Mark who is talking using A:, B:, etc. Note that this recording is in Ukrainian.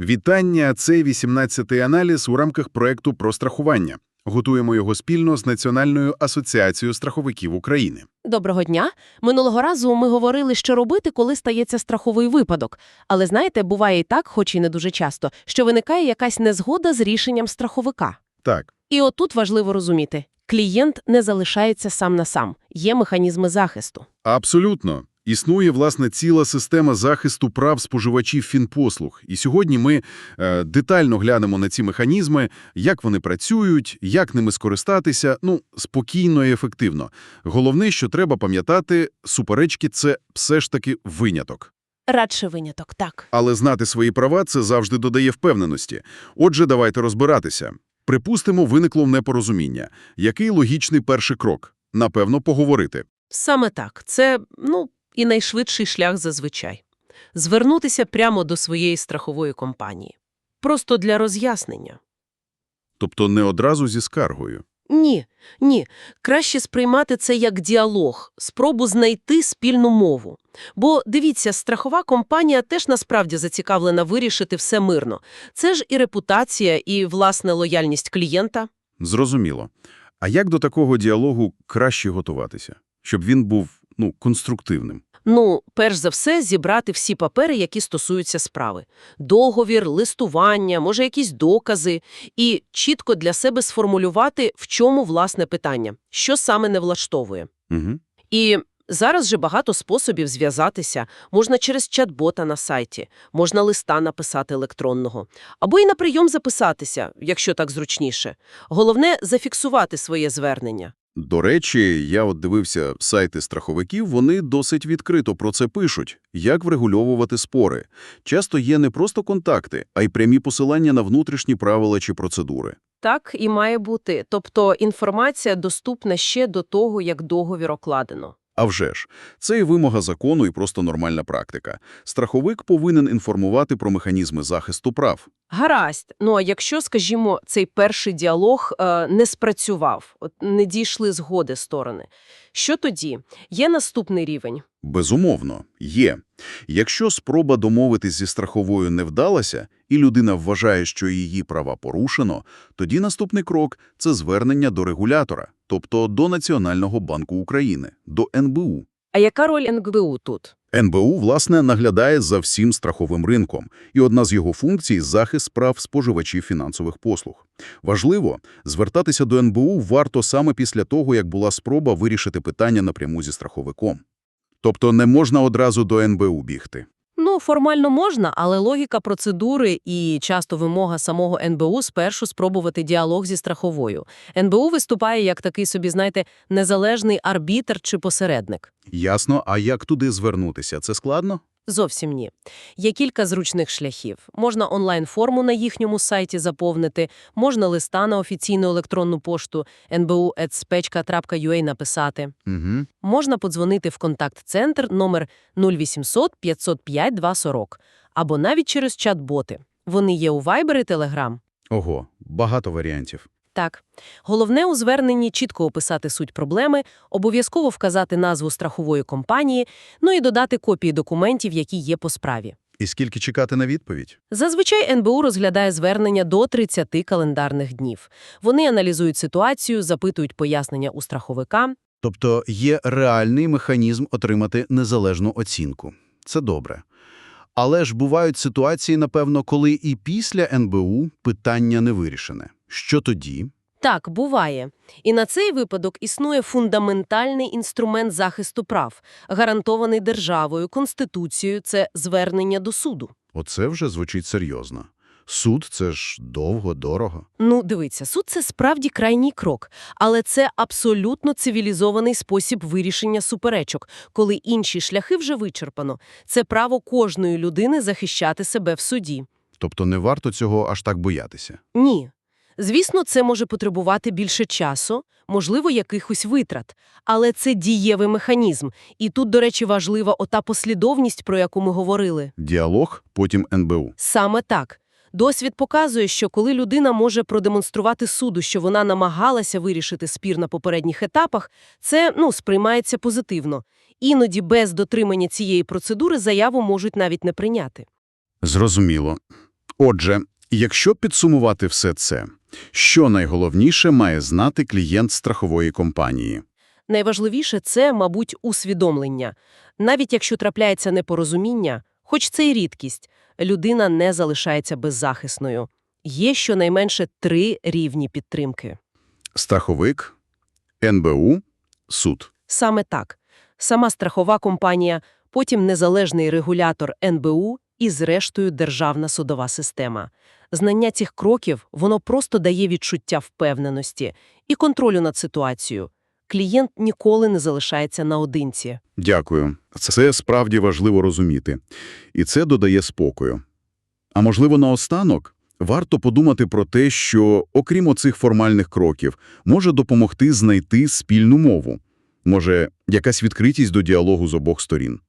A: Вітання, це 18-й аналіз у рамках проекту про страхування. Готуємо його спільно з Національною асоціацією страховиків України.
B: Доброго дня. Минулого разу ми говорили, що робити, коли стається страховий випадок. Але знаєте, буває і так, хоч і не дуже часто, що виникає якась незгода з рішенням страховика.
A: Так,
B: І отут важливо розуміти, клієнт не залишається сам на сам, є механізми захисту.
A: абсолютно. Існує, власне, ціла система захисту прав споживачів фінпослуг. І сьогодні ми е, детально глянемо на ці механізми, як вони працюють, як ними скористатися, ну, спокійно і ефективно. Головне, що треба пам'ятати, суперечки – це все ж таки виняток.
B: Радше виняток, так.
A: Але знати свої права – це завжди додає впевненості. Отже, давайте розбиратися. Припустимо, виникло непорозуміння. Який логічний перший крок? Напевно, поговорити.
B: Саме так. Це, ну, і найшвидший шлях зазвичай. Звернутися прямо до своєї страхової компанії. Просто для роз'яснення.
A: Тобто не одразу зі скаргою.
B: Ні, ні. Краще сприймати це як діалог, спробу знайти спільну мову. Бо, дивіться, страхова компанія теж насправді зацікавлена вирішити все мирно. Це ж і репутація, і, власне, лояльність клієнта.
A: Зрозуміло. А як до такого діалогу краще готуватися? Щоб він був, ну, конструктивним.
B: Ну, перш за все, зібрати всі папери, які стосуються справи. Договір, листування, може, якісь докази. І чітко для себе сформулювати, в чому власне питання, що саме не влаштовує.
A: Угу.
B: І зараз же багато способів зв'язатися. Можна через чат-бота на сайті, можна листа написати електронного. Або і на прийом записатися, якщо так зручніше. Головне – зафіксувати своє звернення.
A: До речі, я от дивився сайти страховиків, вони досить відкрито про це пишуть. Як врегульовувати спори. Часто є не просто контакти, а й прямі посилання на внутрішні правила чи процедури.
B: Так і має бути. Тобто інформація доступна ще до того, як договір окладено.
A: А вже ж, це і вимога закону, і просто нормальна практика. Страховик повинен інформувати про механізми захисту прав.
B: Гаразд. Ну а якщо, скажімо, цей перший діалог е, не спрацював, от не дійшли згоди сторони, що тоді? Є наступний рівень.
A: Безумовно, є. Якщо спроба домовитись зі страховою не вдалася, і людина вважає, що її права порушено, тоді наступний крок – це звернення до регулятора, тобто до Національного банку України, до НБУ.
B: А яка роль НГБУ тут?
A: НБУ, власне, наглядає за всім страховим ринком, і одна з його функцій – захист прав споживачів фінансових послуг. Важливо, звертатися до НБУ варто саме після того, як була спроба вирішити питання напряму зі страховиком. Тобто не можна одразу до НБУ бігти.
B: Ну, формально можна, але логіка процедури і часто вимога самого НБУ спершу спробувати діалог зі страховою. НБУ виступає як такий собі, знаєте, незалежний арбітр чи посередник.
A: Ясно, а як туди звернутися? Це складно?
B: Зовсім ні. Є кілька зручних шляхів. Можна онлайн-форму на їхньому сайті заповнити, можна листа на офіційну електронну пошту nbu.spechka.ua написати.
A: Угу.
B: Можна подзвонити в контакт-центр номер 0800 505 240 або навіть через чат-боти. Вони є у Viber і Telegram.
A: Ого, багато варіантів.
B: Так. Головне у зверненні чітко описати суть проблеми, обов'язково вказати назву страхової компанії, ну і додати копії документів, які є по справі.
A: І скільки чекати на відповідь?
B: Зазвичай НБУ розглядає звернення до 30 календарних днів. Вони аналізують ситуацію, запитують пояснення у страховика.
A: Тобто є реальний механізм отримати незалежну оцінку. Це добре. Але ж бувають ситуації, напевно, коли і після НБУ питання не вирішене. Що тоді?
B: Так, буває. І на цей випадок існує фундаментальний інструмент захисту прав, гарантований державою, Конституцією – це звернення до суду.
A: Оце вже звучить серйозно. Суд – це ж довго, дорого.
B: Ну, дивіться, суд – це справді крайній крок, але це абсолютно цивілізований спосіб вирішення суперечок, коли інші шляхи вже вичерпано. Це право кожної людини захищати себе в суді.
A: Тобто не варто цього аж так боятися.
B: Ні. Звісно, це може потребувати більше часу, можливо, якихось витрат. Але це дієвий механізм. І тут, до речі, важлива ота послідовність, про яку ми говорили.
A: Діалог, потім НБУ.
B: Саме так. Досвід показує, що коли людина може продемонструвати суду, що вона намагалася вирішити спір на попередніх етапах, це ну, сприймається позитивно. Іноді без дотримання цієї процедури заяву можуть навіть не прийняти.
A: Зрозуміло. Отже, якщо підсумувати все це, що найголовніше має знати клієнт страхової компанії?
B: Найважливіше – це, мабуть, усвідомлення. Навіть якщо трапляється непорозуміння, хоч це й рідкість, людина не залишається беззахисною. Є щонайменше три рівні підтримки.
A: Страховик, НБУ, суд.
B: Саме так. Сама страхова компанія, потім незалежний регулятор НБУ і, зрештою, державна судова система. Знання цих кроків, воно просто дає відчуття впевненості і контролю над ситуацією. Клієнт ніколи не залишається наодинці.
A: Дякую. Це справді важливо розуміти. І це додає спокою. А можливо, наостанок варто подумати про те, що, окрім оцих формальних кроків, може допомогти знайти спільну мову. Може, якась відкритість до діалогу з обох сторін.